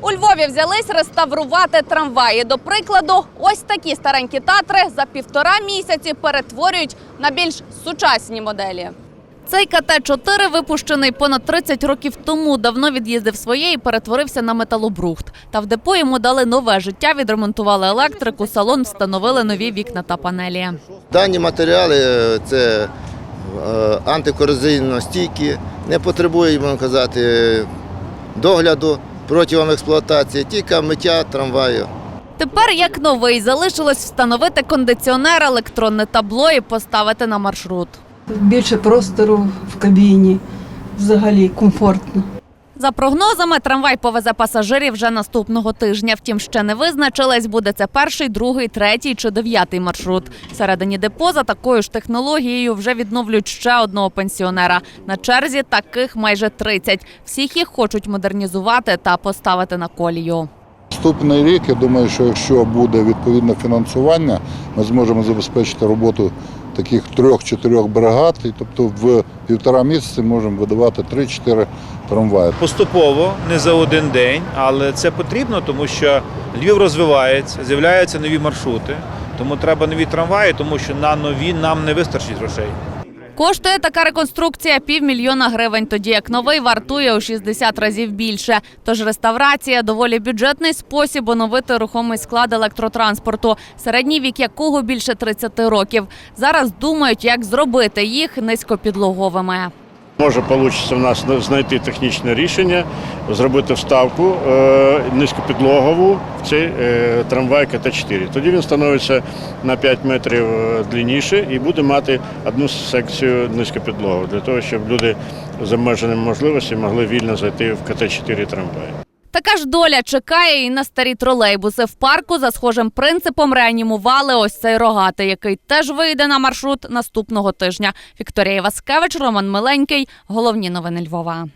У Львові взялись реставрувати трамваї. До прикладу, ось такі старенькі татри за півтора місяці перетворюють на більш сучасні моделі. Цей КТ-4, випущений понад 30 років тому, давно від'їздив своє і перетворився на металобрухт. Та в депо йому дали нове життя, відремонтували електрику, салон встановили нові вікна та панелі. Дані матеріали е, це е, антикорозійно стійкі, не потребують, можна казати, догляду протягом експлуатації, тільки миття трамваю. Тепер, як новий, залишилось встановити кондиціонер, електронне табло і поставити на маршрут. Більше простору в кабіні, взагалі комфортно. За прогнозами, трамвай повезе пасажирів вже наступного тижня. Втім, ще не визначились, буде це перший, другий, третій чи дев'ятий маршрут. Всередині депо за такою ж технологією вже відновлюють ще одного пенсіонера. На черзі таких майже 30. Всіх їх хочуть модернізувати та поставити на колію. Наступний рік, я думаю, що якщо буде відповідне фінансування, ми зможемо забезпечити роботу таких трьох-чотирьох бригад, і тобто в півтора місяці можемо видавати 3-4 трамваї. Поступово, не за один день, але це потрібно, тому що Львів розвивається, з'являються нові маршрути. Тому треба нові трамваї, тому що на нові нам не вистачить грошей. Коштує така реконструкція півмільйона гривень, тоді як новий вартує у 60 разів більше. Тож реставрація доволі бюджетний спосіб оновити рухомий склад електротранспорту, середній вік якого більше 30 років. Зараз думають, як зробити їх низькопідлоговими. Може вийде в нас знайти технічне рішення, зробити вставку е, низькопідлогову в цей е, трамвай КТ-4. Тоді він становиться на 5 метрів е, длинніше і буде мати одну секцію низькопідлогу для того, щоб люди з обмеженими можливостями могли вільно зайти в КТ-4 трамвай. Така ж доля чекає і на старі тролейбуси. В парку за схожим принципом реанімували ось цей рогатий, який теж вийде на маршрут наступного тижня. Вікторія Васкевич, Роман Миленький. Головні новини Львова.